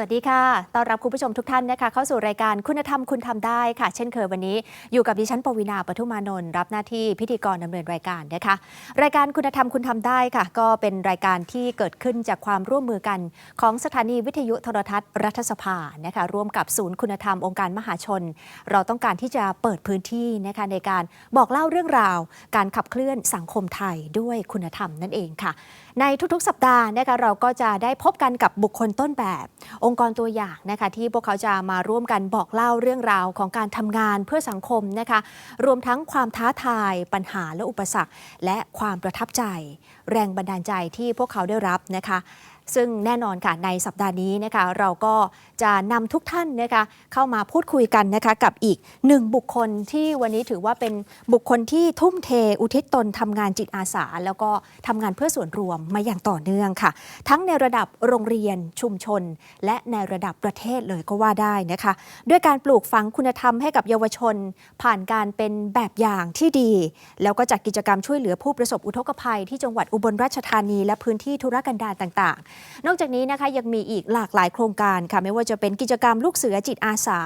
สวัสดีค่ะ ต้อนรับคุณผู้ชมทุกท่านนะคะเข้าสู่รายการคุณธรรมคุณทำได้ค่ะ เช่นเคยวันนี้อยู่กับดิฉันปวีนาปทุมานนท์รับหน้าที่พิธีกรดำเนินรายการนะคะ รายการคุณธรรมคุณทำได้ค่ะ ก็เป็นรายการที่เกิดขึ้นจากความร่วมมือกันของสถานีวิทยุโทรทัศน์รัฐสภานะคะร่วมกับศูนย์คุณธรรมองค์การมหาชน เราต้องการที่จะเปิดพื้นที่นะคะในการบอกเล่าเรื่องราว การขับเคลื่อนสังคมไทยด้วยคุณธรรมนั่นเองค่ะ ในทุกๆ สัปดาห์นะคะเราก็จะได้พบกันกับบุคคลต้นแบบองค์กรตัวอย่างนะคะที่พวกเขาจะมาร่วมกันบอกเล่าเรื่องราวของการทำงานเพื่อสังคมนะคะรวมทั้งความท้าทาย ปัญหาและอุปสรรค และความประทับใจ แรงบันดาลใจที่พวกเขาได้รับนะคะ ซึ่งแน่นอนค่ะในสัปดาห์นี้นะคะเราก็จะนำทุกท่านนะคะเข้ามาพูดคุยกันนะคะกับอีกหนึ่งบุคคลที่วันนี้ถือว่าเป็นบุคคลที่ทุ่มเทอุทิศตนทำงานจิตอาสา แล้วก็ทำงานเพื่อส่วนรวมมาอย่างต่อเนื่องค่ะ ทั้งในระดับโรงเรียนชุมชน และในระดับประเทศเลยก็ว่าได้นะคะ ด้วยการปลูกฝังคุณธรรมให้กับเยาวชน ผ่านการเป็นแบบอย่างที่ดี แล้วก็จัดกิจกรรมช่วยเหลือผู้ประสบอุทกภัยที่จังหวัดอุบลราชธานี และพื้นที่ธุรกันดารต่างๆนอกจากนี้นะคะยังมีอีกหลากหลายโครงการค่ะไม่ว่าจะเป็นกิจกรรมลูกเสือจิตอาสา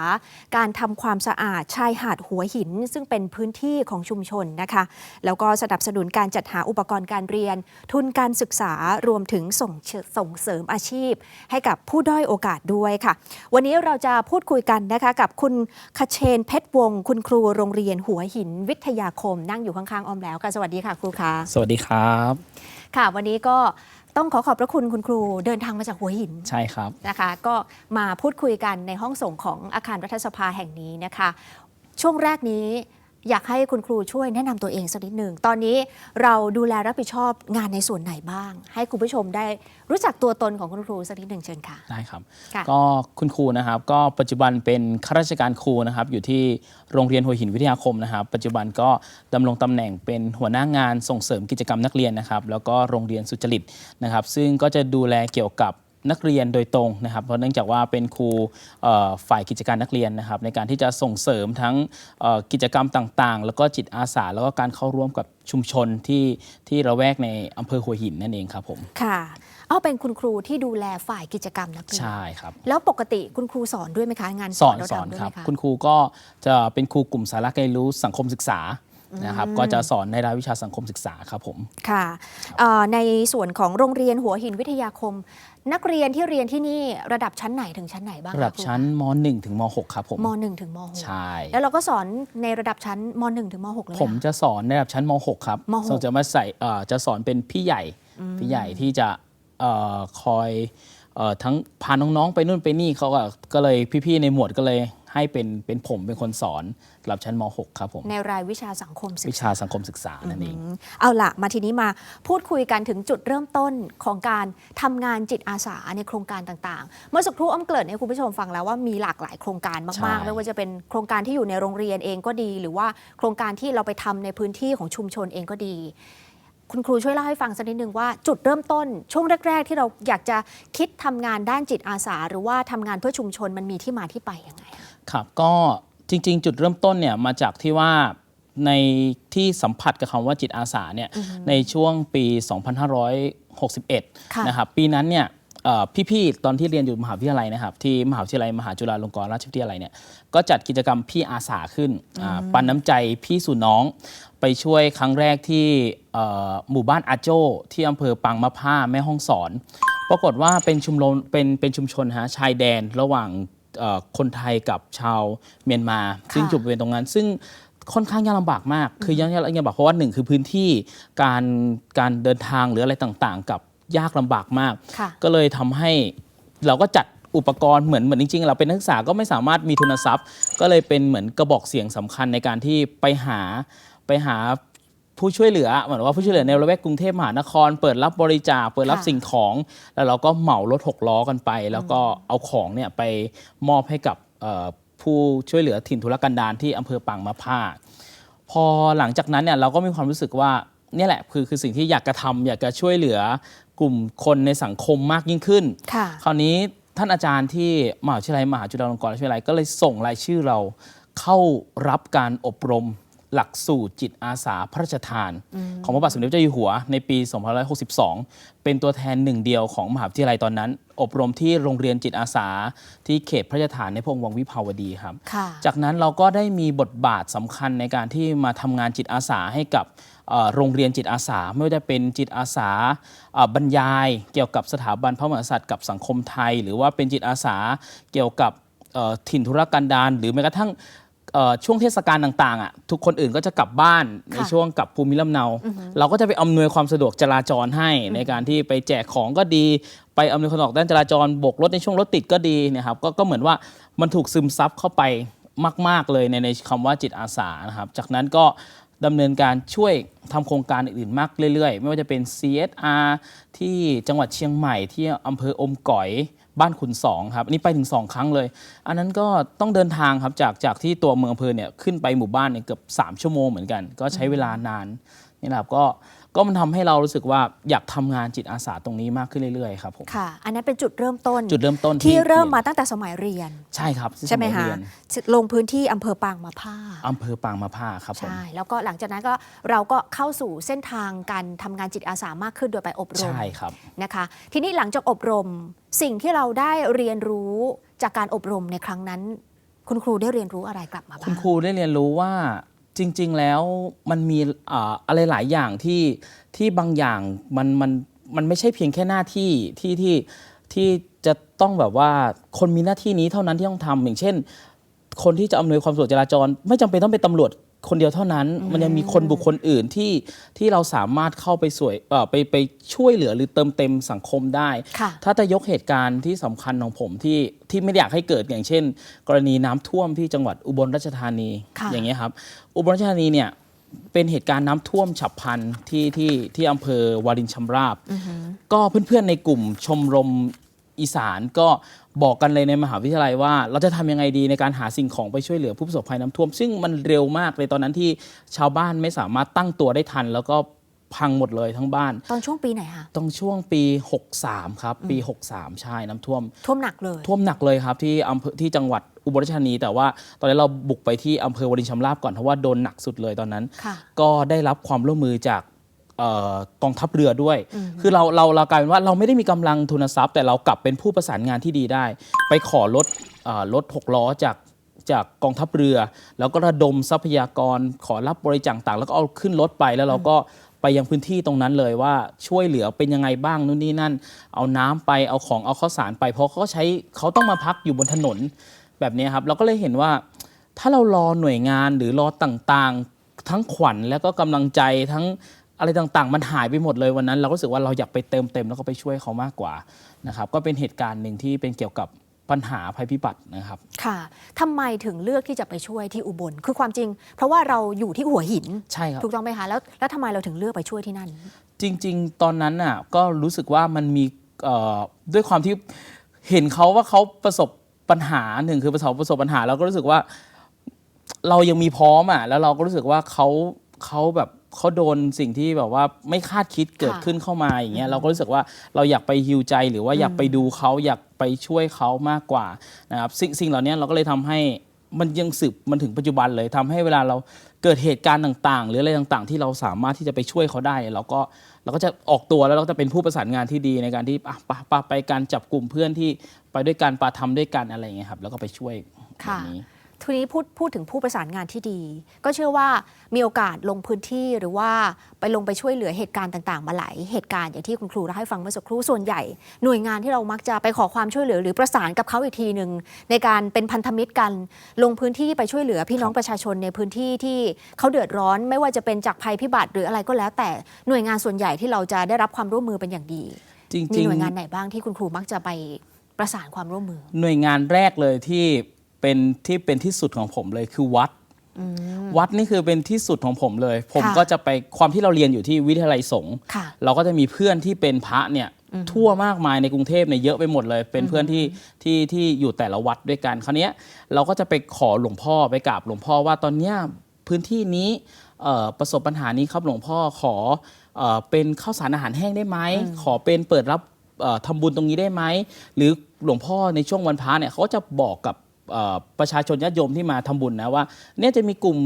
การทำความสะอาดชายหาดหัวหิน ซึ่งเป็นพื้นที่ของชุมชนนะคะ แล้วก็สนับสนุนการจัดหาอุปกรณ์การเรียน ทุนการศึกษารวมถึงส่งเส่งเสริมอาชีพ ให้กับผู้ด้อยโอกาสด้วยค่ะ วันนี้เราจะพูดคุยกันนะคะกับคุณคเชนเพชรวงศ์คุณครูโรงเรียนหัวหิน วิทยาคม นั่งอยู่ข้างๆออมแล้วค่ะสวัสดีค่ะครูคะสวัสดีครับ ค่ะ วันนี้ก็ต้องขอขอบพระคุณคุณครูเดินทางมาจากหัวหินใช่ครับนะคะ ก็มาพูดคุยกันในห้องส่งของอาคารรัฐสภาแห่งนี้นะคะ ช่วงแรกนี้ อยากให้คุณครูช่วยแนะนำตัวเองสักนิดหนึ่ง ตอนนี้เราดูแลรับผิดชอบงานในส่วนไหนบ้าง ให้คุณผู้ชมได้รู้จักตัวตนของคุณครูสักนิดหนึ่งเชิญค่ะ ได้ครับค่ะก็คุณครูนะครับ ก็ปัจจุบันเป็นข้าราชการครูนะครับ อยู่ที่โรงเรียนหัวหินวิทยาคมนะครับ ปัจจุบันก็ดำรงตำแหน่งเป็นหัวหน้างานส่งเสริมกิจกรรมนักเรียนนะครับ แล้วก็โรงเรียนสุจริตนะครับ ซึ่งก็จะดูแลเกี่ยวกับ นักเรียนโดยตรงนะครับเพราะเนื่องจากว่าเป็นครูเอ่อฝ่ายกิจการนักเรียนนะครับในการที่จะส่งเสริมทั้งเอ่อกิจกรรมต่างๆ แล้วก็จิตอาสาแล้วก็การเข้าร่วมกับชุมชนที่ที่ระแวกในอำเภอหัวหินนั่นเองครับผมค่ะเอาเป็นคุณครูที่ดูแลฝ่ายกิจกรรมนักเรียนใช่ครับแล้วปกติคุณครูสอนด้วยไหมคะงานสอนเราสอนทำด้วยคไหรัมบคะคุณครูก็จะเป็นครูกลุ่มสาระการเรียนรู้สังคมศึกษานะครับก็จะสอนในรายวิชาสังคมศึกษาครับผม ค่ะเอ่อในส่วนของโรงเรียนหัวหินวิทยาคม นักเรียนที่เรียนที่นี่ระดับชั้นไหนถึงชั้นไหนบ้างคะระดับครูชั้นม .1 ถึงม .6 ครับผมม .1 ถึงมใช่ .6 แล้วเราก็สอนในระดับชั้นม .1 ถึงม .6 เลยผมจะสอนในระดับชั้นม .6 ครับมหกส่วนจะมาใส่เอ่อจะสอนเป็นพี่ใหญ่พี่ใหญ่ที่จะเอ่อคอยเอ่อทั้งพาน้องๆ ไปนู่นไปนี่เขาก็ก็เลยพี่ๆในหมวดก็เลย ให้เป็นเป็นผมเป็นคนสอนระดับชั้นม .6 ครับผมในรายวิชาสังคมศึวิกษา ชาสังคมศึกษานั่นเองอืมเอาละมาทีนี้มาพูดคุยกันถึงจุดเริ่มต้นของการทำงานจิตอาสาในโครงการต่างๆ เมื่อสักครู่อ้อมเกริ่นให้คุณผู้ชมฟังแล้วว่ามีหลากหลายโครงการมากใช่ ๆ ไม่ว่าจะเป็นโครงการที่อยู่ในโรงเรียนเองก็ดี หรือว่าโครงการที่เราไปทำในพื้นที่ของชุมชนเองก็ดี คุณครูช่วยเล่าให้ฟังสักนิดนึงว่าจุดเริ่มต้นช่วงแรก ๆ ที่เราอยากจะคิดทำงานด้านจิตอาสา หรือว่าทำงานเพื่อชุมชนมันมีที่มาที่ไปยังไงอะครับก็จริง ๆ จุดเริ่มต้นเนี่ยมาจากที่ว่าในที่สัมผัสกับคำว่าจิตอาสาเนี่ยในช่วงปี 2561ค่ะนะครับปีนั้นเนี่ยเอ่อ พี่ๆตอนที่เรียนอยู่มหาวิทยาลัยนะครับที่มหาวิทยาลัยมหาจุฬาลงกรณราชวิทยาลัยเนี่ยก็จัดกิจกรรมพี่อาสาขึ้นอ่าปันน้ำใจพี่สู่น้อง ไปช่วยครั้งแรกที่เอ่อหมู่บ้านอาโจที่อำเภอปางมะผ้าแม่ห้องสอน ปรากฏว่าเป็นชุมชนเป็นเป็นชุมชนฮะชายแดนระหว่างเอ่อคนไทยกับชาวเมียนมา ซึ่งจุดบริเวณตรงนั้น ซึ่งค่อนข้างยากลำบากมาก คือยังยากลำบากเพราะว่าหนึ่งคือพื้นที่การการเดินทางหรืออะไรต่างๆ กับ ยากลำบากมากค่ะก็เลยทำให้เราก็จัดอุปกรณ์เหมือนเหมือนจริงๆ เราเป็นนักศึกษาก็ไม่สามารถมีทุนทรัพย์ ก็เลยเป็นเหมือนกระบอกเสียงสำคัญในการที่ไปหาไปหาผู้ช่วยเหลือเหมือนว่าผู้ช่วยเหลือในละแวกกรุงเทพมหานคร เปิดรับบริจาคเปิดรับค่ะสิ่งของ แล้วเราก็เหมารถหกล้อกันไป แล้วก็เอาของเนี่ยไปมอบให้กับเอ่อผู้ช่วยเหลือถิ่นทุรกันดารที่อำเภอปางมะผ้า พอหลังจากนั้นเนี่ยเราก็มีความรู้สึกว่าเนี่ยแหละคือคือสิ่งที่อยากกระทำอยากจะช่วยเหลือ กลุ่มคนในสังคมมากยิ่งขึ้นค่ะคราวนี้ท่านอาจารย์ที่มหาวิทยาลัยมหาจุฬาลงกรณราชวิทยาลัยก็เลยส่งรายชื่อเราเข้ารับการอบรมหลักสูตรจิตอาสาพระราชทาน ของพระบาทสมเด็จเจ้าอยู่หัวในปี 2562 เป็นตัวแทนหนึ่งเดียวของมหาวิทยาลัยตอนนั้น อบรมที่โรงเรียนจิตอาสาที่เขตพระราชทานในพระองค์วังวิภาวดีครับค่ะจากนั้นเราก็ได้มีบทบาทสำคัญในการที่มาทำงานจิตอาสาให้กับเอ่อ โรงเรียนจิตอาสา ไม่ว่าจะเป็นจิตอาสาเอ่อบรรยายเกี่ยวกับสถาบันพระมหากษัตริย์กับสังคมไทย หรือว่าเป็นจิตอาสาเกี่ยวกับเอ่อถิ่นธุรกันดารหรือแม้กระทั่งเอ่อช่วงเทศกาลต่างๆอะทุกคนอื่นก็จะกลับบ้านในค่ะช่วงกลับภูมิลำเนา เราก็จะไปอำนวยความสะดวกจราจรให้ในการที่ไปแจกของก็ดี ไปอำนวยความสะดวกด้านจราจรโบกรถในช่วงรถติดก็ดีเนะครับก็ก็เหมือนว่ามันถูกซึมซับเข้าไปมาก ๆเลยในในคำว่าจิตอาสานะครับจากนั้นก็ ดำเนินการช่วยทำโครงการอื่นๆมากเรื่อยๆ ไม่ว่าจะเป็น CSR ที่จังหวัดเชียงใหม่ที่อำเภออมก๋อยบ้านขุนสองครับอันนี้ไปถึง 2 ครั้งเลย อันนั้นก็ต้องเดินทางครับจากจากที่ตัวเมืองอำเภอเนี่ยขึ้นไปหมู่บ้านเนี่ยเกือบ 3 ชั่วโมงเหมือนกัน ก็ใช้เวลานานนี่แหละครับก็ ก็มันทำให้เรารู้สึกว่าอยากทำงานจิตอาสาตรงนี้มากขึ้นเรื่อยๆครับผมค่ะ อันนั้นเป็นจุดเริ่มต้นจุดเริ่มต้นที่เริ่มรียนมาตั้งแต่สมัยเรียน ใช่ครับใช่ไหมสยคะเรียนลงพื้นที่อำเภอปางมาผ้าอำเภอปางมาผ้าครับผมใช่แล้วก็หลังจากนั้นก็เราก็เข้าสู่เส้นทางการทำงานจิตอาสามากขึ้นโดยไปอบรมใช่ครับนะคะ ทีนี้หลังจากอบรมสิ่งที่เราได้เรียนรู้จากการอบรมในครั้งนั้น คุณครูได้เรียนรู้อะไรกลับมาบ้างคุณครูได้เรียนรู้ว่า จริง ๆ แล้วมันมีอะไรหลายอย่างที่ที่บางอย่างมันมันมันไม่ใช่เพียงแค่หน้าที่ที่ที่ที่จะต้องแบบว่าคนมีหน้าที่นี้เท่านั้นที่ต้องทำอย่างเช่น คนที่จะอำนวยความสะดวกจราจร ไม่จำเป็นต้องเป็นตำรวจ คนเดียวเท่านั้น มันยังมีคนบุคคลอื่นที่ที่เราสามารถเข้าไปสวยเอ่อไปไปช่วยเหลือหรือเติมเต็มสังคมได้ ค่ะ ถ้าจะยกเหตุการณ์ที่สำคัญของผมที่ที่ไม่อยากให้เกิดอย่างเช่น กรณีน้ำท่วมที่จังหวัดอุบลราชธานีค่ะ อย่างเงี้ยครับอุบลราชธานีเนี่ยเป็นเหตุการณ์น้ำท่วมฉับพลันที่ที่ที่อำเภอวารินชำราบ ก็เพื่อนๆในกลุ่มชมรมอีสานก็ บอกกันเลยในมหาวิทยาลัยว่า เราจะทำยังไงดีในการหาสิ่งของไปช่วยเหลือผู้ประสบภัยน้ำท่วม ซึ่งมันเร็วมากเลยตอนนั้นที่ชาวบ้านไม่สามารถตั้งตัวได้ทัน แล้วก็พังหมดเลยทั้งบ้าน ตอนช่วงปีไหนคะต้องช่วงปี 63 ครับ ปี 63 ใช่น้ำท่วม ท่วมหนักเลย ท่วมหนักเลยครับที่อำเภอที่จังหวัดอุบลราชธานี แต่ว่าตอนนี้นเราบุกไปที่อำเภอวารินชำราบก่อนเพราะว่าโดนหนักสุดเลยตอนนั้นค่ะก็ได้รับความร่วมมือจากเออ กองทัพเรือด้วย คือเราเราเรากลายเป็นว่าเราไม่ได้มีกำลังทุนทรัพย์ แต่เรากลับเป็นผู้ประสานงานที่ดีได้ ไปขอรถเอ่อรถหกล้อจากจากกองทัพเรือ แล้วก็ระดมทรัพยากรขอรับบริจาคต่าง แล้วก็เอาขึ้นรถไปแล้วเราก็ไปยังพื้นที่ตรงนั้นเลยว่าช่วยเหลือเป็นยังไงบ้างนู่นนี่นั่น เอาน้ำไปเอาของเอาข้าวสารไป เพราะเขาใช้เขาต้องมาพักอยู่บนถนนแบบนี้ครับเราก็เลยเห็นว่า ถ้าเรารอหน่วยงานหรือรอต่างๆ ทั้งขวัญแล้วก็กำลังใจทั้ง อะไรต่างๆ มันหายไปหมดเลยวันนั้น เราก็รู้สึกว่าเราอยากไปเติมเต็มแล้วก็ไปช่วยเขามากกว่านะครับก็เป็นเหตุการณ์หนึ่งที่เป็นเกี่ยวกับปัญหาภัยพิบัตินะครับ ค่ะทำไมถึงเลือกที่จะไปช่วยที่อุบล คือความจริง เพราะว่าเราอยู่ที่หัวหิน ใช่ครับ ถูกต้องไหมคะ แล้ว แล้วทำไมเราถึงเลือกไปช่วยที่นั่น จริง ๆ ตอนนั้นน่ะก็รู้สึกว่ามันมีเอ่อด้วยความที่เห็นเขาว่าเขาประสบปัญหาหนึ่งคือประสบประสบปัญหาเราก็รู้สึกว่า เรายังมีพร้อมอะแล้วเราก็รู้สึกว่าเขาเขาแบบ เขาโดนสิ่งที่แบบว่าไม่คาดคิดเกิดค่ะขึ้นเข้ามาอย่างเงี้ยเราก็รู้สึกว่าเราอยากไปฮิวใจหรือว่าอยากไปดูเขาอยากไปช่วยเขามากกว่านะครับสิ่งสิ่งเหล่านี้เราก็เลยทำให้มันยังสืบมันถึงปัจจุบันเลยทำให้เวลาเราเกิดเหตุการณ์ต่างๆ หรืออะไรต่างๆ ที่เราสามารถที่จะไปช่วยเขาได้เราก็เราก็จะออกตัวแล้วเราก็จะเป็นผู้ประสานงานที่ดีในการที่อะปะปะไปการจับกลุ่มเพื่อนที่ไปด้วยกันปาทำด้วยกันอะไรอย่างเงี้ยครับแล้วก็ไปช่วยแบค่ะบนี้ ทีนี้พูดพูดถึงผู้ประสานงานที่ดี ก็เชื่อว่ามีโอกาสลงพื้นที่หรือว่าไปลงไปช่วยเหลือเหตุการณ์ต่าง ๆ มาหลายเหตุการณ์อย่างที่คุณครูเล่าให้ฟังเมื่อสักครู่ส่วนใหญ่ หน่วยงานที่เรามักจะไปขอความช่วยเหลือ หรือประสานกับเขาอีกทีหนึ่งในการเป็นพันธมิตรกันลงพื้นที่ไปช่วยเหลือพี่น้องประชาชนในพื้นที่ที่เขาเดือดร้อน ไม่ว่าจะเป็นจากภัยพิบัติหรืออะไรก็แล้ว แต่หน่วยงานส่วนใหญ่ที่เราจะได้รับความร่วมมือเป็นอย่างดีจริมีงหน่วยงานไหนบ้างที่คุณครูมักจะไปประสานความร่วมมือ หน่วยงานแรกเลยที่ เป็นที่เป็นที่สุดของผมเลยคือวัด วัดนี่คือเป็นที่สุดของผมเลย ผมค่ะก็จะไปความที่เราเรียนอยู่ที่วิทยาลัยสงฆ์ค่ะเราก็จะมีเพื่อนที่เป็นพระเนี่ยทั่วมากมายในกรุงเทพเนี่ยเยอะไปหมดเลย เป็นเพื่อนที่ที่ที่อยู่แต่ละวัดด้วยกันคราวเนี้ยเราก็จะไปขอหลวงพ่อไปกราบหลวงพ่อว่าตอนเนี้ยพื้นที่นี้เอ่อประสบปัญหานี้ครับหลวงพ่อขอเอ่อเป็นข้าวสารอาหารแห้งได้ไหมขอเป็นเปิดรับเอ่อทำบุญตรงนี้ได้ไหมหรือหลวงพ่อในช่วงวันพระเนี่ยเขาก็จะบอกกับเอ่อ ประชาชนญาติโยมที่มาทำบุญนะว่า เนี่ยจะมีกลุ่ม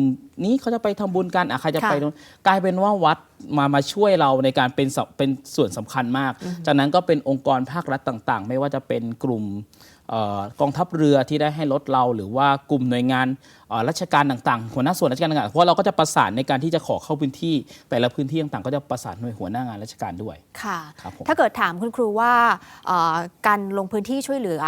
นี้เขาจะไปทำบุญกันอะใครจะไปค่ะตรงกลายเป็นว่าวัดมามาช่วยเราในการเป็นสเป็นส่วนสำคัญมาก จากนั้นก็เป็นองค์กรภาครัฐต่าง ๆ ไม่ว่าจะเป็นกลุ่มเอ่อ กองทัพเรือที่ได้ให้รถเรา หรือว่ากลุ่มหน่วยงานเอ่อราชการต่างๆ หัวหน้าส่วนราชการต่างๆเพราะเราก็จะประสานในการที่จะขอเข้าพื้นที่ แต่ละพื้นที่ต่างๆ ก็จะประสานหน่วยหัวหน้างานราชการด้วยค่ะครับผมถ้าเกิดถามคุณครูว่าเอ่อการลงพื้นที่ช่วยเหลือ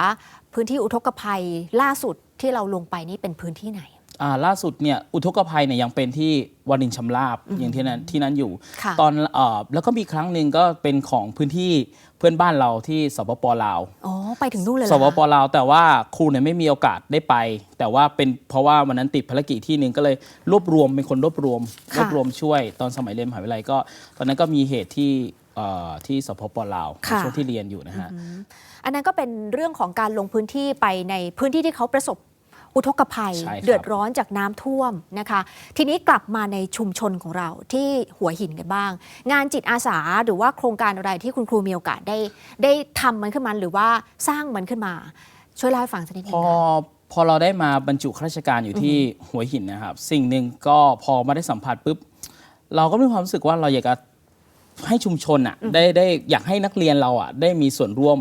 พื้นที่อุทกภัยล่าสุดที่เราลงไปนี่เป็นพื้นที่ไหนอ่า ล่าสุดเนี่ยอุทกภัยเนี่ยยังเป็นที่วารินชำราบอย่างที่นั้นที่นั้นอยู่ค่ะตอนเอ่อแล้วก็มีครั้งหนึ่งก็เป็นของพื้นที่เพื่อนบ้านเราที่สปปลาวอ๋อไปถึงนู่นเลยเหสรอปคะปลาวแต่ว่าครูเนี่ยไม่มีโอกาสได้ไป แต่ว่าเป็นเพราะว่าวันนั้นติดภารกิจที่หนึ่งก็เลยรวบรวมเป็นคนรวบรวมค่ะรวบรวมช่วย ตอนสมัยเรียนมหาวิทยาลัยก็ ตอนนั้นก็มีเหตุที่เอ่อที่สปปลาวในค่ะช่วงที่เรียนอยู่นะฮะอันนั้นก็เป็นเรื่องของการลงพื้นที่ไปในพื้นที่ที่เขาประสบ อุทกภัย ใช่ครับ เดือดร้อนจากน้ำท่วมนะคะ ทีนี้กลับมาในชุมชนของเราที่หัวหินกันบ้าง งานจิตอาสาหรือว่าโครงการอะไรที่คุณครูมีโอกาสได้ ได้ทำมันขึ้นมาหรือว่าสร้างมันขึ้นมา ช่วยเล่าให้ฟังสักนิดนึพงอค่ะ พอเราได้มาบรรจุข้าราชการอยู่ที่หัวหินนะครับ สิ่งหนึ่งก็พอมาได้สัมผัสปุ๊บเราก็มีความรู้สึกว่าเราอยากจะให้ชุมชนอะได้ได้อยากให้นักเรียนเราอะได้มีส่วนร่วม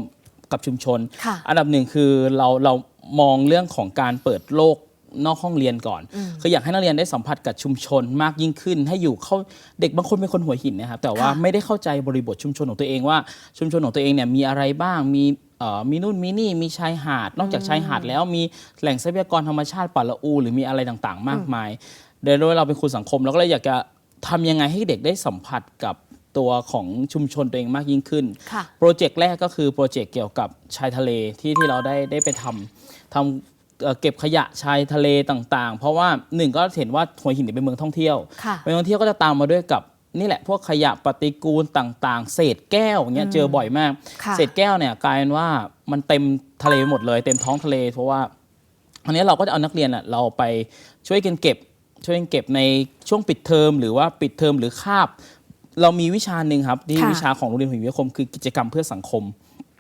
กับชุมชน ค่ะ อันดับหนึ่งคือเราเรา มองเรื่องของการเปิดโลกนอกห้องเรียนก่อน คืออยากให้นักเรียนได้สัมผัสกับชุมชนมากยิ่งขึ้น ให้อยู่เข้าเด็กบางคนเป็นคนหัวหินนะครับแต่ว่าค่ะไม่ได้เข้าใจบริบทชุมชนของตัวเองว่าชุมชนของตัวเองเนี่ยมีอะไรบ้างมีเอ่อมีนู่นมีนี่มีชายหาด นอกจากชายหาดแล้วมีแหล่งทรัพยากรธรรมชาติป่าละอู หรือมีอะไรต่างๆ มากมายโดยโดยเราเป็นครูสังคมเราก็เลยอยากจะทำยังไงให้เด็กได้สัมผัสกับตัวของชุมชนตัวเองมากยิ่งขึ้นค่ะโปรเจกต์แรกก็คือโปรเจกต์เกี่ยวกับชายทะเลที่ที่เราได้ได้ไปทำ ทำเอ่อเก็บขยะชายทะเลต่างๆ เพราะว่าหนึ่งก็เห็นว่าหัวหินเป็นเมืองท่องเที่ยวค่ะ เมืองท่องเที่ยวก็จะตามมาด้วยกับนี่แหละพวกขยะปฏิกูลต่างๆ เศษแก้วอย่างเงี้ยเจอบ่อยมาก ค่ะเศษแก้วเนี่ยกลายเป็นว่ามันเต็มทะเลหมดเลย เต็มท้องทะเล เพราะว่าอันนี้เราก็จะเอานักเรียนอะเราไปช่วยกันเก็บ ช่วยกันเก็บในช่วงปิดเทอมหรือว่าปิดเทอมหรือคาบ เรามีวิชาหนึ่งครับที่ค่ะ วิชาของโรงเรียนหัวหินวิทยาคมคือกิจกรรมเพื่อสังคม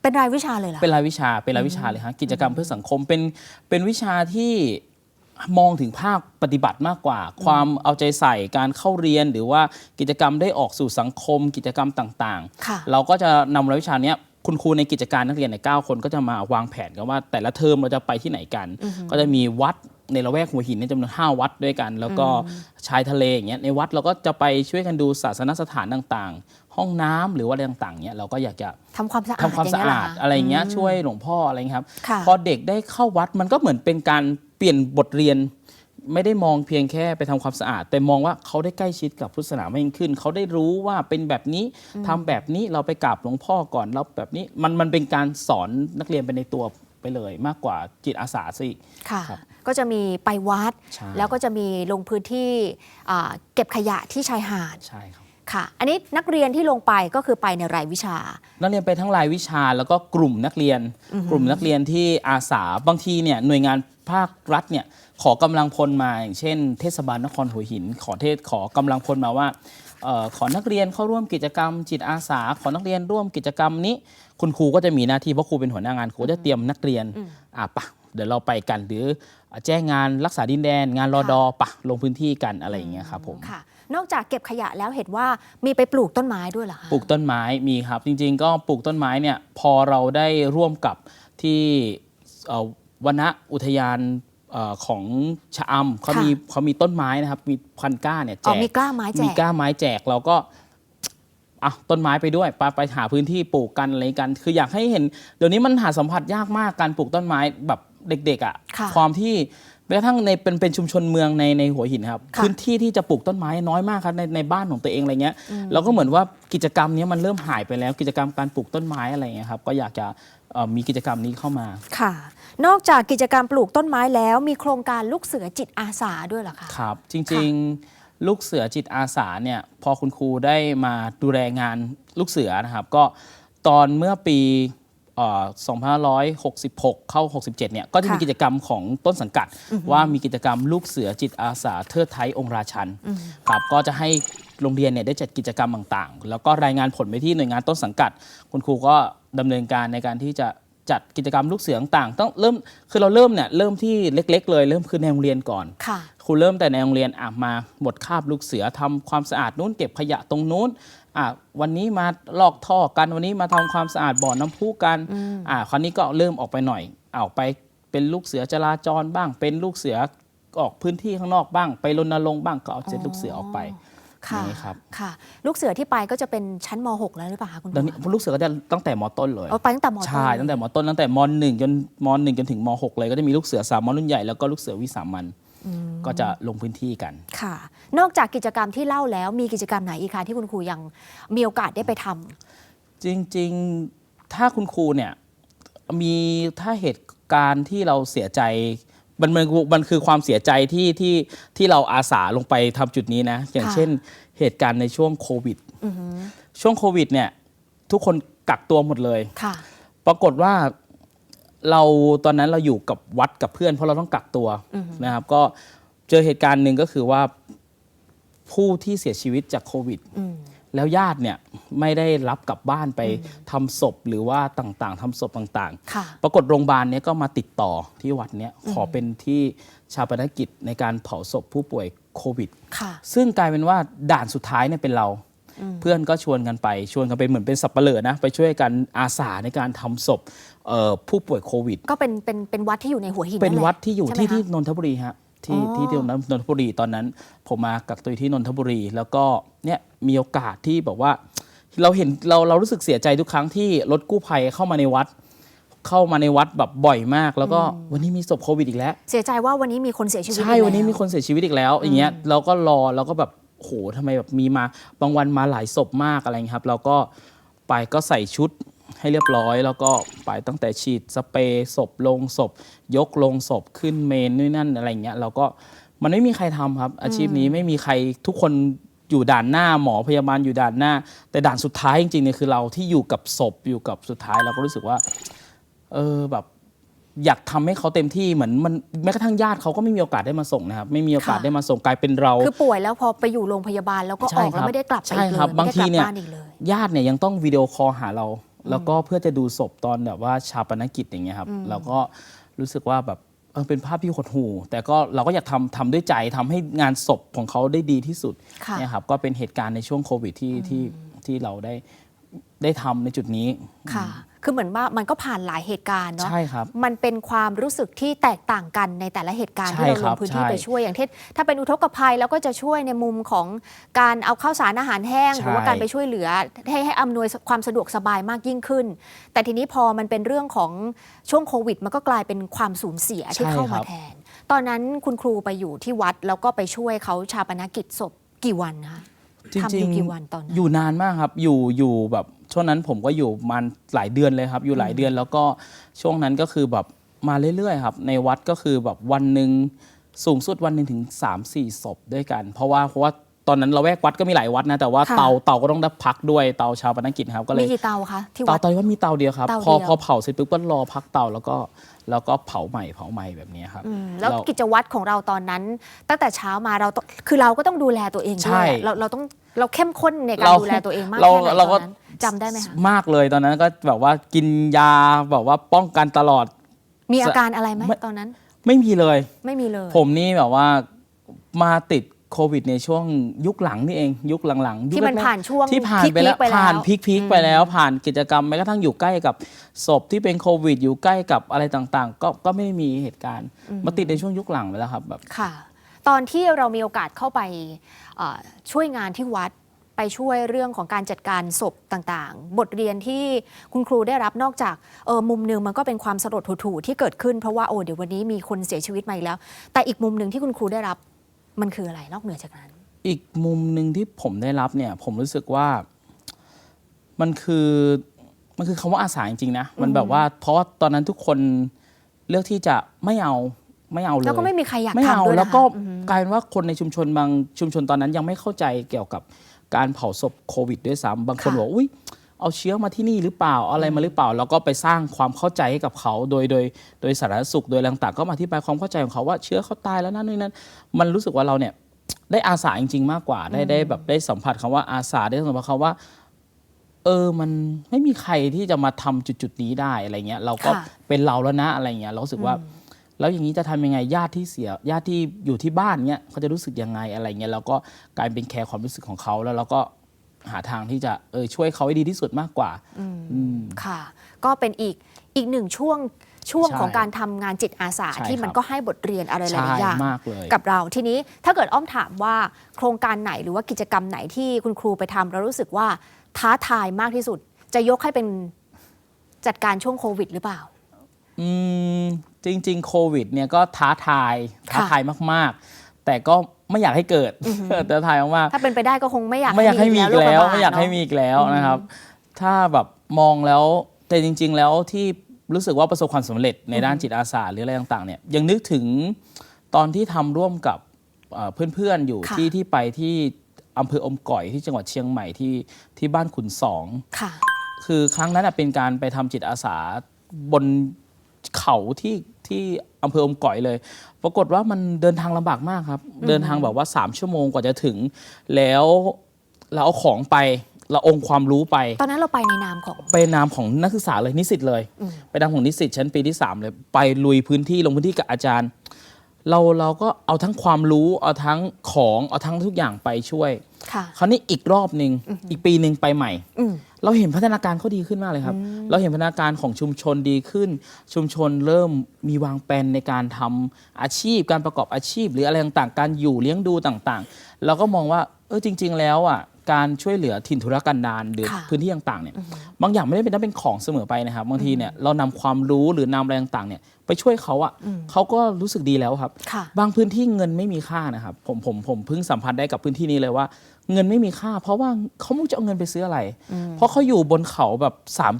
เป็นรายวิชาเลยเหรอเป็นรายวิชาเป็นรายวิชาเลยฮะกิจกรรมเพื่อสังคมเป็นเป็นวิชาที่มองถึงภาคปฏิบัติมากกว่า ความเอาใจใส่การเข้าเรียน หรือว่ากิจกรรมได้ออกสู่สังคม กิจกรรมต่างค่ะๆเราก็จะนำรายวิชาเนี้ยคุณครูในกิจการนักเรียนใน9คนก็จะมาวางแผนกันว่า แต่ละเทอมเราจะไปที่ไหนกัน ก็จะมีวัดในละแวกหัวหินเนี่ยจำนวน5วัดด้วยกัน แล้วก็ชายทะเลอย่างเงี้ยในวัดเราก็จะไปช่วยกันดูศาสนสถานต่างๆ ห้องน้ำหรือว่าอะไรต่างๆเนี้ยเราก็อยากจะทำความสะอาดทำความสะอาดย่งเงี้ยเหอะไรอย่างเงี้ยช่วยหลวงพ่ออะไรอย่างเงี้ยครับค่ะพอเด็กได้เข้าวัดมันก็เหมือนเป็นการเปลี่ยนบทเรียน ไม่ได้มองเพียงแค่ไปทำความสะอาด แต่มองว่าเขาได้ใกล้ชิดกับพุทธศาสนามากยิ่งขึ้น เขาได้รู้ว่าเป็นแบบนี้ทำแบบนี้เราไปกราบหลวงพ่อก่อนเราแบบนี้มันมันเป็นการสอนนักเรียนไปในตัวไปเลยมากกว่าจิตอาสาซะอีกค่ะครับก็จะมีไปวัดใช่แล้วก็จะมีลงพื้นที่อ่าเก็บขยะที่ชายหาดใช่ครับ ค่ะ อันนี้นักเรียนที่ลงไปก็คือไปในรายวิชา นักเรียนไปทั้งรายวิชาแล้วก็กลุ่มนักเรียน กลุ่มนักเรียนที่อาสาบางทีเนี่ยหน่วยงานภาครัฐเนี่ยขอกำลังพลมาอย่างเช่น เทศบาลนครหัวหิน ขอเทศขอกำลังพลมาว่าเออขอนักเรียนเข้าร่วมกิจกรรม จิตอาสา ขอนักเรียนร่วมกิจกรรมนี้ คุณครูก็จะมีหน้าที่เพราะครูเป็นหัวหน้างานครูก็จะเตรียมนักเรียนอะปะเดี๋ยวเราไปกันหรือแจ้งงานรักษาดินแดน งานรอดอปะลงพื้นที่กันอะไรอย่างเงี้ยครับผมค่ะ นอกจากเก็บขยะแล้วเห็นว่ามีไปปลูกต้นไม้ด้วยเหรอคะปลูกต้นไม้มีครับ จริง ๆ ก็ปลูกต้นไม้เนี่ยพอเราได้ร่วมกับที่เอ่อวนอุทยานเอ่อของชะอำเขามีเขามีต้นไม้นะครับ มีพันก้าเนี่ยแจอ๋อกมีกล้าไม้แจมีกก้าไม้แจกเราก็อะต้นไม้ไปด้วยไปไปหาพื้นที่ปลูกกันอะไรกัน คืออยากให้เห็น เดี๋ยวนี้มันหาสัมผัสยากมากการปลูกต้นไม้แบบเด็กๆอะค่ะความที่ แม้กระทั่งในเป็นเป็นชุมชนเมืองในในหัวหินครับค่ะพื้นที่ที่จะปลูกต้นไม้น้อยมากครับในในบ้านของตัวเองอะไรเงี้ยเราก็เหมือนว่ากิจกรรมเนี้ยมันเริ่มหายไปแล้ว กิจกรรมการปลูกต้นไม้อะไรเงี้ยครับก็อยากจะเอ่อมีกิจกรรมนี้เข้ามาค่ะ นอกจากกิจกรรมปลูกต้นไม้แล้วมีโครงการลูกเสือจิตอาสาด้วยเหรอคะ ครับ จริงๆลูกเสือจิตอาสาเนี่ยพอคุณครูได้มาดูแลงานลูกเสือนะครับ ก็ตอนเมื่อปีเอ่อ 2566 เข้า 67 เนี่ย ก็จะมีค่ะกิจกรรมของต้นสังกัด ว่ามีกิจกรรมลูกเสือจิตอาสาเทิดไทยองค์ราชันครับก็จะให้โรงเรียนเนี่ยได้จัดกิจกรรมต่างๆ แล้วก็รายงานผลไปที่หน่วยงานต้นสังกัด คุณครูก็ดำเนินการในการที่จะจัดกิจกรรมลูกเสือต่างๆต้องเริ่มคือเราเริ่มเนี่ยเริ่มที่เล็ก ๆ เลยเริ่มคือในโรงเรียนก่อนค่ะครูเริ่มแต่ในโรงเรียนอะมาหมดคาบลูกเสือทำความสะอาดนู้นเก็บขยะตรงนู้น อะวันนี้มาลอกท่อกันวันนี้มาทำความสะอาดบ่อน้ำพุกันอะคราวนี้ก็เริ่มออกไปหน่อยเอาไปเป็นลูกเสือจราจรบ้าง เป็นลูกเสือออกพื้นที่ข้างนอกบ้าง ไปรณรงค์บ้างก็เอาเจ็ดลูกเสือออกไปค่ะนี่ครับค่ะ ลูกเสือที่ไปก็จะเป็นชั้นม .6 แล้วหรือเปล่าคะคุณคตรูอนนี้ลูกเสือก็จะตั้งแต่มต้นเลยเอาไปตั้งแต่มต้นใช่ตั้งแต่มต้นตั้งแต่มหนึ่งจนมหนึ่งจนถึงมหกเลยก็จะมีลูกเสือสามมรุ่นใหญ่แล้วก็ลูกเสือวิสามัน ก็จะลงพื้นที่กัน ค่ะ นอกจากกิจกรรมที่เล่าแล้วมีกิจกรรมไหนอีกคะที่คุณครูยังมีโอกาสได้ไปทำจริงๆ ถ้าคุณครูเนี่ยมีถ้าเหตุการณ์ที่เราเสียใจมันมันมันคือความเสียใจที่ที่ที่เราอาสาลงไปทำจุดนี้นะ อย่างค่ะเช่นเหตุการณ์ในช่วงโควิดช่วงโควิดเนี่ยทุกคนกักตัวหมดเลย ค่ะ ปรากฏว่า เราตอนนั้นเราอยู่กับวัดกับเพื่อน เพราะเราต้องกักตัวนะครับ ก็เจอเหตุการณ์หนึ่งก็คือว่าผู้ที่เสียชีวิตจากโควิดอืมแล้วญาติเนี่ยไม่ได้รับกลับบ้านไปทำศพหรือว่าต่างๆทำศพต่างค่ะๆปรากฏโรงพยาบาลเนี้ยก็มาติดต่อที่วัดเนี้ยขอเป็นที่ชาปนกิจในการเผาศพผู้ป่วยโควิดค่ะซึ่งกลายเป็นว่าด่านสุดท้ายเนี่ยเป็นเรา เพื่อนก็ชวนกันไปชวนกันไปเหมือนเป็นสับปะเลอนะไปช่วยกันอาสาในการทำศพเอ่อ ผู้ป่วยโควิด ก็เป็นเป็นเป็นวัดที่อยู่ในหัวหินเป็นแหละวัดที่อยู่ใช่ไหมที่คะที่นนทบุรีฮะที่อ๋อที่ที่นนทบุรีตอนนั้น ผมมากักตัวอยู่ที่นนทบุรี แล้วก็เนี่ยมีโอกาสที่แบบว่า เราเห็นเราเรารู้สึกเสียใจทุกครั้งที่รถกู้ภัยเข้ามาในวัด เข้ามาในวัดแบบบ่อยมาก แล้วก็วันนี้มีศพโควิดอีกแล้ว เสียใจว่าวันนี้มีคนเสียชีวิตใช่อีกวันนี้แล้มีคนเสียชีวิตอีกแล้วอย่างเงี้ยเราก็รอเราก็แบบโหทำไมแบบมีมาบางวันมาหลายศพมากอะไรเงี้ยครับ เราก็ไปก็ใส่ชุด ให้เรียบร้อย แล้วก็ไปตั้งแต่ฉีดสเปรย์ศพลงศพ ยกลงศพขึ้นเมนนู่นนั่นอะไรเงี้ยเราก็มันไม่มีใครทำครับ อาชีพนี้ไม่มีใครทุกคนอยู่ด่านหน้าหมอพยาบาลอยู่ด่านหน้า แต่ด่านสุดท้ายจริงๆเนี่ยคือเราที่อยู่กับศพอยู่กับสุดท้ายเราก็รู้สึกว่า เออแบบอยากทำให้เขาเต็มที่เหมือนมันแม้กระทั่งญาติเขาก็ไม่มีโอกาสได้มาส่งนะครับไม่มีโอกาสค่ะได้มาส่งกลายเป็นเรา คือป่วยแล้วพอไปอยู่โรงพยาบาลแล้วก็ใช่ออกคแล้รัวบไม่ได้กลับไปใช่อีกเลยครับไม่บางได้ทีกลัเนี่ยบ้านอีกเลยญาติเนี่ยยังต้องวิดีโอคอลหาเรา แล้วก็เพื่อจะดูศพตอนแบบว่าชาปนกิจอย่างเงี้ยครับเราก็รู้สึกว่าแบบเออเป็นภาพที่หดหู่แต่ก็เราก็อยากทำทำด้วยใจทำให้งานศพของเขาได้ดีที่สุดค่ะ เนี่ยครับก็เป็นเหตุการณ์ในช่วงโควิดที่ที่ที่เราได้ได้ทำในจุดนี้ ค่ะ คือเหมือนว่ามันก็ผ่านหลายเหตุการณ์เนาะใช่ครับ มันเป็นความรู้สึกที่แตกต่างกันในแต่ละเหตุการณ์ใช่ที่เราคลรังบพื้นที่ใช่ไปช่วยอย่างเช่นถ้าเป็นอุทกภัยแล้วก็จะช่วยในมุมของการเอาข้าวสารอาหารแห้ง หรือว่าใช่การไปช่วยเหลือให้ให้อำนวยความสะดวกสบายมากยิ่งขึ้น แต่ทีนี้พอมันเป็นเรื่องของช่วงโควิด มันก็กลายเป็นความสูญเสียที่เข้ามาแทน ตอนนั้นคุณครูไปอยู่ที่วัดแล้วก็ไปช่วยเขาชาปนกิจศพกี่วันคะจริงทำอยู่กี่วันตอนนั้นอยู่นานมากครับ อยู่อยู่แบบ ช่วงนั้นผมก็อยู่มันหลายเดือนเลยครับ อยู่หลายเดือนแล้วก็ช่วงนั้นก็คือแบบมาเรื่อยๆครับ ในวัดก็คือแบบวันหนึ่งสูงสุดวันหนึ่งถึง 3 4ศพด้วยกัน เพราะว่าเพราะว่าตอนนั้นเราแวกวัดก็มีหลายวัดนะแต่ว่าค่ะ เตาเตาก็ต้องได้พักด้วยเตาชาวปนกิจครับก็เลมีย กี่เตาคะที่เตาวัดตอนนี้ว่ามีเตาเดียวครับ เตาพอเดียว พอเผาเสร็จปุ๊บก็รอพักเตาแล้วก็แล้วก็เผาใหม่เผาใหม่แบบนี้ครับอืมแล้วเรา กิจวัตรของเราตอนนั้น ตั้งแต่เช้ามาเราต้องคือเราก็ต้องดูแลตัวเองใช่ด้วยเราเราต้องเราเข้มข้นในการเราดูแลตัวเองมากเราแค่ไหนเราตก็อนนั้น จำได้ไหมคะมากเลยตอนนั้นก็แบบว่ากินยาแบบว่าป้องกันตลอด มีอาการอะไรไหมไม่ ตอนนั้น ไม่มีเลย ไม่มีเลย ผมนี่แบบว่ามาติดโควิดในช่วงยุคหลังนี่เอง ยุคหลังๆยุคที่มันแรกๆผ่านช่วงที่ผ่านไปแล้วพีคๆไปแล้วผ่านพีคพีคๆไปแล้วผ่านกิจกรรมแม้กระทั่งอยู่ใกล้กับศพที่เป็นโควิด อยู่ใกล้กับอะไรต่างๆ ก็ก็ไม่มีเหตุการณ์ มาติดในช่วงยุคหลังไปแล้วครับแบบ ค่ะ ตอนที่เรามีโอกาสเข้าไปเอ่อช่วยงานที่วัด ไปช่วยเรื่องของการจัดการศพต่างๆ บทเรียนที่คุณครูได้รับนอกจากเออมุมหนึ่งมันก็เป็นความสลดหดหู่ที่เกิดขึ้นเพราะว่าโอ้เดี๋ยววันนี้มีคนเสียชีวิตมาอีกแล้ว แต่อีกมุมหนึ่งที่คุณครูได้รับมันคืออะไรนอกเหนือจากนั้น อีกมุมหนึ่งที่ผมได้รับเนี่ยผมรู้สึกว่ามันคือมันคือคำว่าอาสาจริงๆนะมันแบบว่าเพราะว่าตอนนั้นทุกคนเลือกที่จะไม่เอาไม่เอาเลยแล้วก็ไม่มีใครอยากไม่เอาทำด้วยนะคะแล้วก็อือฮึกลายเป็นว่าคนในชุมชนบางชุมชนตอนนั้นยังไม่เข้าใจเกี่ยวกับ การเผาศพโควิดด้วยซ้ำบางคนค่ะบอกอุ้ยเอาเชื้อมาที่นี่หรือเปล่าเอาอะไรมาหรือเปล่า แล้วก็ไปสร้างความเข้าใจให้กับเขาโดยโดยโดยสาธารณสุขโดยอะไรต่างๆ ก็มาอธิบายความเข้าใจของเขาว่าเชื้อเขาตายแล้วนั่นนี่นั่นมันรู้สึกว่าเราเนี่ยได้อาสาจริง ๆ มากกว่าได้ได้แบบได้สัมผัสคำว่าอาสาได้สัมผัสคำว่า เอเออมันไม่มีใครที่จะมาทำจุดๆนี้ได้อะไรเงี้ย เราก็ค่ะเป็นเราแล้วนะอะไรเงี้ยเรารู้สึกว่า แล้วอย่างนี้จะทำยังไงญาติที่เสียญาติที่อยู่ที่บ้านเนี้ยเขาจะรู้สึกยังไงอะไรเงี้ยเราก็กลายเป็นแคร์ความรู้สึกของเขาแล้วเราก็หาทางที่จะเออช่วยเขาให้ดีที่สุดมากกว่าอืมค่ะ ก็เป็นอีกอีกหนึ่งช่วงช่วงใช่ของการทำงานจิตอาสาใช่ที่มันครับก็ให้บทเรียนอะไรหใช่ลายๆอย่างมากเลยกับเราทีนี้ถ้าเกิดอ้อมถามว่าโครงการไหนหรือว่ากิจกรรมไหนที่คุณครูไปทำแล้วรู้สึกว่าท้าทายมากที่สุด จะยกให้เป็นจัดการช่วงโควิด หรือเปล่า อืม จริง ๆ โควิดเนี่ยก็ท้าทายท้าค่ะทายมากๆ แต่ก็ไม่อยากให้เกิดท้าทายมากๆถ้าเป็นไปได้ก็คงไม่อยากไม่อยากให้มีอีกแล้วโรคระบาดไม่อยากให้เนะมีอีกแล้วนะครับ ถ้าแบบมองแล้วแต่จริง ๆ แล้วที่รู้สึกว่าประสบความสำเร็จในด้านจิตอาสาหรืออะไรต่างๆเนี่ยยังนึกถึงตอนที่ทำร่วมกับเอ่อเพื่อนๆอยู่ค่ะที่ที่ไปที่อำเภออมก่อยที่จังหวัดเชียงใหม่ที่ที่บ้านขุนสองค่ะ คือครั้งนั้นนะเป็นการไปทำจิตอาสาบนเขาที่ ที่อำเภออมก่อยเลย ปรากฏว่ามันเดินทางลำบากมากครับ เดินทางแบบว่า 3 ชั่วโมงกว่าจะถึง แล้วเราเอาของไป เราองค์ความรู้ไป ตอนนั้นเราไปในนามของ ไปนามของนักศึกษาเลยนิสิตเลย ไปนามของนิสิตชั้นปีที่ 3 เลย ไปลุยพื้นที่ลงพื้นที่กับอาจารย์ เราเราก็เอาทั้งความรู้เอาทั้งของเอาทั้งทุกอย่างไปช่วย ค่ะ คราวนี้อีกรอบหนึ่งอีกปีหนึ่งไปใหม่ อืม เราเห็นพัฒนาการเขาดีขึ้นมากเลยครับ เราเห็นพัฒนาการของชุมชนดีขึ้น ชุมชนเริ่มมีวางแผนในการทำอาชีพ การประกอบอาชีพ หรืออะไรต่างๆ การอยู่เลี้ยงดูต่างๆ เราก็มองว่าเออจริง ๆ แล้วอะ การช่วยเหลือถิ่นธุรกันดารหรือค่ะพื้นที่ต่างๆเนี่ยบางอย่างไม่ได้เป็นต้องเป็นของเสมอไปนะครับบางทีเนี่ยเรานำความรู้หรือนำอะไรต่างๆเนี่ยไปช่วยเขาอะเขาก็รู้สึกดีแล้วครับค่ะบางพื้นที่เงินไม่มีค่านะครับผมผมผมเพิ่งสัมผัสได้กับพื้นที่นี้เลยว่า เงินไม่มีค่า เพราะว่าเขาไม่รู้จะเอาเงินไปซื้ออะไร เพราะเขาอยู่บนเขาแบบสาม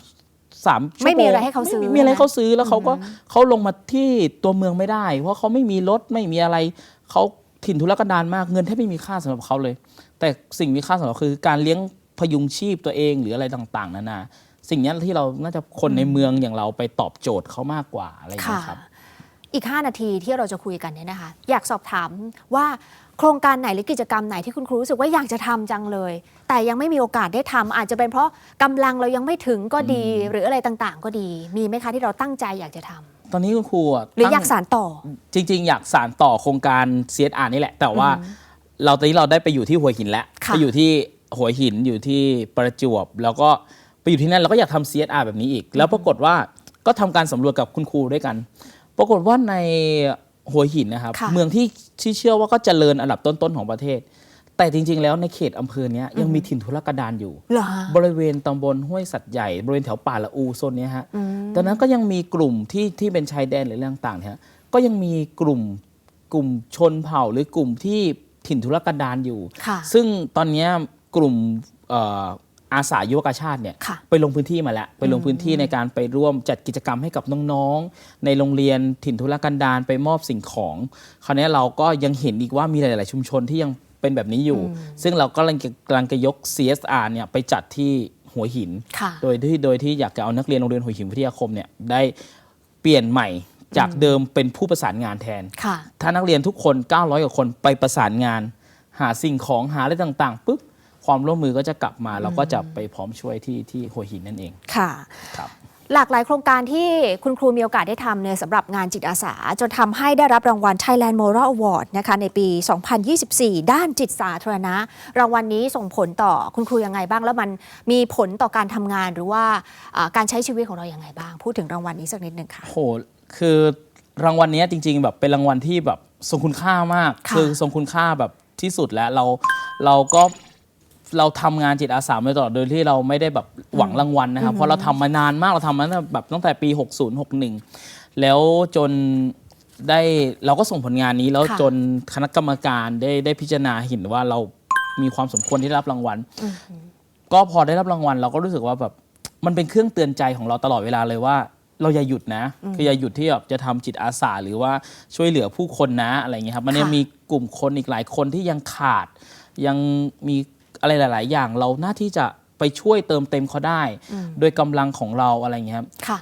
สามชั่วโงไม่มีอะไรให้เขาซื้อไม่มีอะไรนะให้เขาซื้อแล้วเขาก็เขาลงมาที่ตัวเมืองไม่ได้ เพราะเขาไม่มีรถไม่มีอะไรเขาถิ่นทุรกันดารมากเงินแทบไม่มีค่าสำหรับเขาเลย แต่สิ่งมีค่าสำหรับเขาคือการเลี้ยงพยุงชีพตัวเองหรืออะไรต่างๆ นานา สิ่งนี้ที่เราน่าจะคนในเมืองอย่างเราไปตอบโจทย์เขามากกว่าอะไรอย่างค่ะเงี้ยครับอีก 5 นาทีที่เราจะคุยกันเนี่ยนะคะ อยากสอบถามว่าโครงการไหนหรือกิจกรรมไหนที่คุณครูรู้สึกว่าอยากจะทำจังเลย แต่ยังไม่มีโอกาสได้ทำอาจจะเป็นเพราะกำลังเรายังไม่ถึงก็ดี หรืออะไรต่างๆ ก็ดี มีไหมคะที่เราตั้งใจอยากจะทำตอนนี้คุณครูะหรือตั้งอยากสานต่อ จริง ๆ อยากสานต่อโครงการ CSR นี่แหละ แต่ว่า เราตอนนี้เราได้ไปอยู่ที่หัวหินแล้วค่ะ ไปอยู่ที่หัวหินอยู่ที่ประจวบ แล้วก็ไปอยู่ที่นั่นเราก็อยากทำ CSR แบบนี้อีก แล้วปรากฏว่าก็ทำการสำรวจกับคุณครูด้วยกัน ปรากฏว่าในหัวหินนะครับ ค่ะ เมืองที่ที่เชื่อว่าก็เจริญอันดับต้นๆของประเทศ แต่จริง ๆ แล้วในเขตอำเภอเนี้ยยังมีถิ่นทุรกันดารอยู่ เหรอฮะ บริเวณตำบลห้วยสัตว์ใหญ่ บริเวณแถวป่าละอูโซนเนี้ยฮะตอนนั้นก็ยังมีกลุ่มที่ที่เป็นชายแดนหรืออะไรต่างๆเนี่ยฮะก็ยังมีกลุ่มกลุ่มชนเผ่าหรือกลุ่มที่ ถิ่นทุรกันดารอยู่ค่ะซึ่งตอนเนี้ยกลุ่มเอ่ออาสายุวกาชาติเนี่ยค่ะไปลงพื้นที่มาแล้ว ไปลงพื้นที่ในการไปร่วมจัดกิจกรรมให้กับน้องๆ ในโรงเรียนถิ่นทุรกันดารไปมอบสิ่งของ คราวนี้เราก็ยังเห็นอีกว่ามีหลาย ๆ ชุมชนที่ยังเป็นแบบนี้อยู่ ซึ่งเราก็กำลังจะกำลังจะยก CSR เนี่ยไปจัดที่หัวหินค่ะโดยที่โดยที่อยากจะเอานักเรียนโรงเรียนหัวหินวิทยาคมเนี่ยได้เปลี่ยนใหม่ จากเดิมเป็นผู้ประสานงานแทนค่ะถ้านักเรียนทุกคน 900 กว่าคนไปประสานงาน หาสิ่งของหาอะไรต่างๆปุ๊บความร่วมมือก็จะกลับมา เราก็จะไปพร้อมช่วยที่ที่หัวหินนั่นเองค่ะครับหลากหลายโครงการที่คุณครูมีโอกาสได้ทำเนี่ยสำหรับงานจิตอาสา จนทำให้ได้รับรางวัล Thailand Moral Award นะคะในปี 2024 ด้านจิตสาธารณะ รางวัลนี้ส่งผลต่อคุณครูยังไงบ้าง แล้วมันมีผลต่อการทำงานหรือว่าอ่าการใช้ชีวิตของเราอย่างไงบ้าง พูดถึงรางวัลนี้สักนิดหนึ่งค่ะโห คือรางวัลเนี้ยจริง ๆ แบบเป็นรางวัลที่แบบทรงคุณค่ามากค่ะ อทรงคุณค่าแบบที่สุดแล้วเราเราก็เราทำงานจิตอาสามาตลอดโดยที่เราไม่ได้แบบหวังรางวัลนะครับ เพราะเราทำมานานมากเราทำมาตั้งแต่แบบตั้งแต่ปี 60 61 แล้วจนได้เราก็ส่งผลงานนี้แล้วค่ะ จนคณะกรรมการได้ได้พิจารณาเห็นว่าเรามีความสมควรที่ได้รับรางวัล ก็พอได้รับรางวัลเราก็รู้สึกว่าแบบมันเป็นเครื่องเตือนใจของเราตลอดเวลาเลยว่า เราอย่าหยุดนะ คืออย่าหยุดที่แบบจะทำจิตอาสาหรือว่าช่วยเหลือผู้คนนะอะไรอย่างเงี้ยครับ มันยังค่ะมีกลุ่มคนอีกหลายคนที่ยังขาด ยังมีอะไรหลาย ๆ อย่างเราหน้าที่จะไปช่วยเติมเต็มเขาได้ โดยกำลังของเราอะไรอย่างเงี้ยครับค่ะ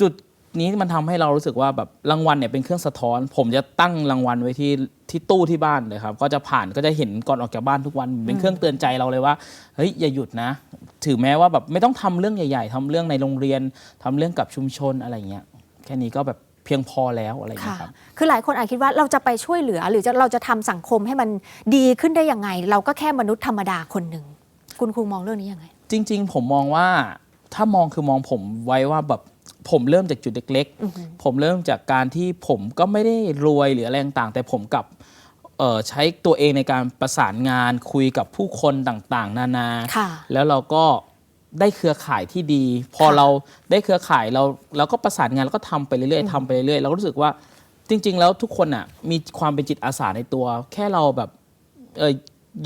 จุดนี้มันทำให้เรารู้สึกว่าแบบรางวัลเนี่ยเป็นเครื่องสะท้อน ผมจะตั้งรางวัลไว้ที่ที่ตู้ที่บ้านเลยครับ ก็จะผ่านก็จะเห็นก่อนออกจากบ้านทุกวันเป็นเครื่องเตือนใจเราเลยว่าเฮ้ยอย่าหยุดนะ ถือแม้ว่าแบบไม่ต้องทำเรื่องใหญ่ๆทำเรื่องในโรงเรียนทำเรื่องกับชุมชนอะไรเงี้ยแค่นี้ก็แบบเพียงพอแล้วอะไรเงี้ค่ะยครับ คือหลายคนอาจคิดว่าเราจะไปช่วยเหลือ หรือจะเราจะทำสังคมให้มันดีขึ้นได้ยังไง เราก็แค่มนุษย์ธรรมดาคนหนึ่ง คุณครูมองเรื่องนี้ยังไง จริง ๆ ผมมองว่าถ้ามองคือมองผมไว้ว่าแบบผมเริ่มจากจุดเล็กๆ ผมเริ่มจากการที่ผมก็ไม่ได้รวยหรืออะไรต่างๆแต่ผมกลับเอ่อ ใช้ตัวเองในการประสานงานคุยกับผู้คนต่างๆ นานาค่ะแล้วเราก็ได้เครือข่ายที่ดี พอค่ะเราได้เครือข่ายเราเราก็ประสานงานแล้วก็ทำไปเรื่อยๆทำไปเรื่อยๆเราก็รู้สึกว่าจริง ๆ แล้วทุกคนอะมีความเป็นจิตอาสาในตัว แค่เราแบบเออ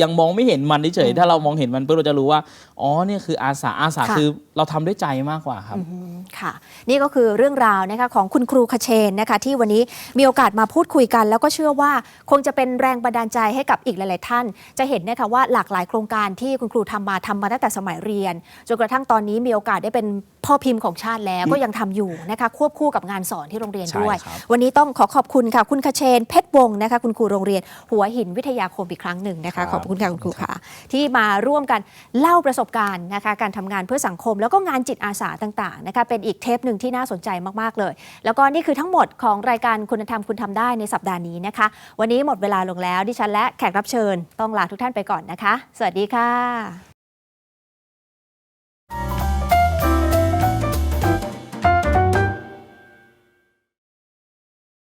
ยังมองไม่เห็นมันเฉยๆถ้าเรามองเห็นมันปุ๊บเราจะรู้ว่าอ๋อเนี่ยคืออาสาอาสาค่ะคือเราทำด้วยใจมากกว่าครับอืม ค่ะ นี่ก็คือเรื่องราวนะคะของคุณครูคเชนนะคะที่วันนี้มีโอกาสมาพูดคุยกัน แล้วก็เชื่อว่าคงจะเป็นแรงบันดาลใจให้กับอีกหลาย ๆ ท่าน จะเห็นนะคะว่าหลากหลายโครงการที่คุณครูทำมาทำมาตั้งแต่สมัยเรียน จนกระทั่งตอนนี้มีโอกาสได้เป็นพ่อพิมพ์ของชาติแล้วก็ยังทำอยู่นะคะควบคู่กับงานสอนที่โรงเรียนใช่ด้วยครับวันนี้ต้องขอขอบคุณค่ะ คุณคเชนเพชรวงศ์นะคะคุณครูโรงเรียน หัวหินวิทยาคมอีกครั้งหนึ่งนะคะขอบคุณค่ะคุณครูค่ะที่มาร่วมกันเล่าประสบการณ์นะคะการทำงานเพื่อสังคม แล้วก็งานจิตอาสาต่าง ๆ นะคะเป็นอีกเทปหนึ่งที่น่าสนใจมาก ๆ เลย แล้วก็นี่คือทั้งหมดของรายการคุณธรรมคุณทำได้ในสัปดาห์นี้นะคะ วันนี้หมดเวลาลงแล้ว ดิฉันและแขกรับเชิญต้องลาทุกท่านไปก่อนนะคะ สวัสดีค่ะ